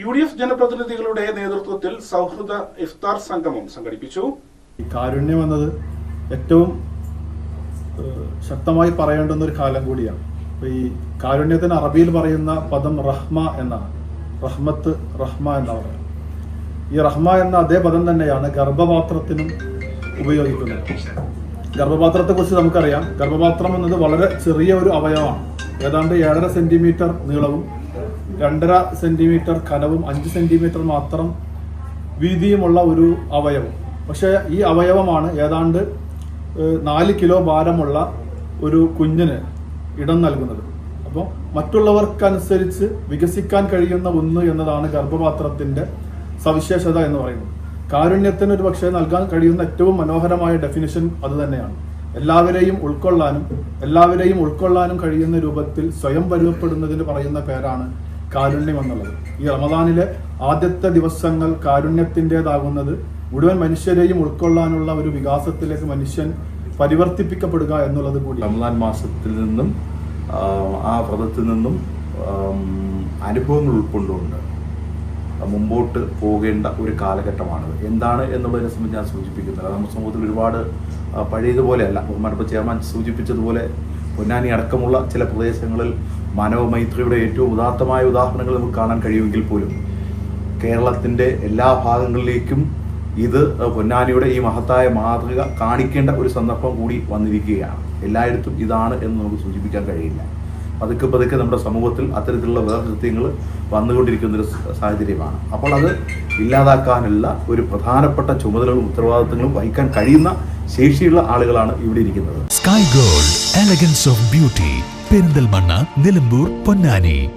U D F ജനപ്രതിനിധികളുടെ നേതൃത്വത്തിൽ സൗഹൃദ ഇഫ്താർ സംഗമം സംഘടിപ്പിച്ചു. കാരുണ്യം എന്നത് ഏറ്റവും ശക്തമായി പറയേണ്ടുന്ന ഒരു കാലം കൂടിയാണ്. ഈ കാരുണ്യത്തിന് അറബിയിൽ പറയുന്ന പദം റഹ്മ എന്നാണ്. റഹ്മത്ത് റഹ്മ എന്നാണ് പറയുന്നത്. ഈ റഹ്മ എന്ന അതേ പദം തന്നെയാണ് ഗർഭപാത്രത്തിനും ഉപയോഗിക്കുന്നത്. ഗർഭപാത്രത്തെക്കുറിച്ച് നമുക്കറിയാം. ഗർഭപാത്രം എന്നത് വളരെ ചെറിയ ഒരു അവയവമാണ്. ഏതാണ്ട് ഏഴര സെന്റിമീറ്റർ നീളവും രണ്ടര സെന്റിമീറ്റർ കനവും അഞ്ച് സെന്റിമീറ്റർ മാത്രം വീതിയുമുള്ള ഒരു അവയവം. പക്ഷേ ഈ അവയവമാണ് ഏതാണ്ട് നാല് കിലോ ഭാരമുള്ള ഒരു കുഞ്ഞിന് ഇടം നൽകുന്നത്. അപ്പോൾ മറ്റുള്ളവർക്കനുസരിച്ച് വികസിക്കാൻ കഴിയുന്ന ഒന്ന് എന്നതാണ് ഗർഭപാത്രത്തിന്റെ സവിശേഷത എന്ന് പറയുന്നത്. കാരുണ്യത്തിന് ഒരു പക്ഷേ നൽകാൻ കഴിയുന്ന ഏറ്റവും മനോഹരമായ ഡെഫിനിഷൻ അത് തന്നെയാണ്. എല്ലാവരെയും ഉൾക്കൊള്ളാനും എല്ലാവരെയും ഉൾക്കൊള്ളാനും കഴിയുന്ന രൂപത്തിൽ സ്വയം പരുവപ്പെടുന്നതിന് പറയുന്ന പേരാണ് കാരുണ്യം എന്നുള്ളത്. ഈ റമദാനിലെ ആദ്യത്തെ ദിവസങ്ങൾ കാരുണ്യത്തിന്റെതാകുന്നത് മുഴുവൻ മനുഷ്യരെയും ഉൾക്കൊള്ളാനുള്ള ഒരു വികാസത്തിലേക്ക് മനുഷ്യൻ പരിവർത്തിപ്പിക്കപ്പെടുക എന്നുള്ളത് കൂടി. റമദാൻ മാസത്തിൽ നിന്നും ആ, വ്രതത്തിൽ നിന്നും അനുഭവങ്ങൾ ഉൾക്കൊണ്ടുകൊണ്ട് മുമ്പോട്ട് പോകേണ്ട ഒരു കാലഘട്ടമാണത്. എന്താണ് എന്നുള്ളതിനെ സംബന്ധിച്ച് ഞാൻ സൂചിപ്പിക്കുന്നില്ല. നമ്മുടെ സമൂഹത്തിൽ ഒരുപാട് പഴയതുപോലെയല്ല. ബഹുമാനപ്പെട്ട ചെയർമാൻ സൂചിപ്പിച്ചതുപോലെ പൊന്നാനി അടക്കമുള്ള ചില പ്രദേശങ്ങളിൽ മാനവമൈത്രിയുടെ ഏറ്റവും ഉദാത്തമായ ഉദാഹരണങ്ങൾ നമുക്ക് കാണാൻ കഴിയുമെങ്കിൽ പോലും കേരളത്തിന്റെ എല്ലാ ഭാഗങ്ങളിലേക്കും ഇത് പൊന്നാനിയുടെ ഈ മഹത്തായ മാതൃക കാണിക്കേണ്ട ഒരു സന്ദർഭം കൂടി വന്നിരിക്കുകയാണ്. എല്ലായിടത്തും ഇതാണ് എന്ന് നമുക്ക് സൂചിപ്പിക്കാൻ കഴിയില്ല. പതുക്കെ പതുക്കെ നമ്മുടെ സമൂഹത്തിൽ അത്തരത്തിലുള്ള വേർകൃത്യങ്ങൾ വന്നുകൊണ്ടിരിക്കുന്ന ഒരു സ- സാഹചര്യമാണ്. അപ്പോൾ അത് ഇല്ലാതാക്കാനുള്ള ഒരു പ്രധാനപ്പെട്ട ചുമതലകളും ഉത്തരവാദിത്തങ്ങളും വഹിക്കാൻ കഴിയുന്ന ശേഷിയുള്ള ആളുകളാണ് ഇവിടെ ഇരിക്കുന്നത്. Sky gold elegance of beauty Perinthalmanna Nilambur Ponnani.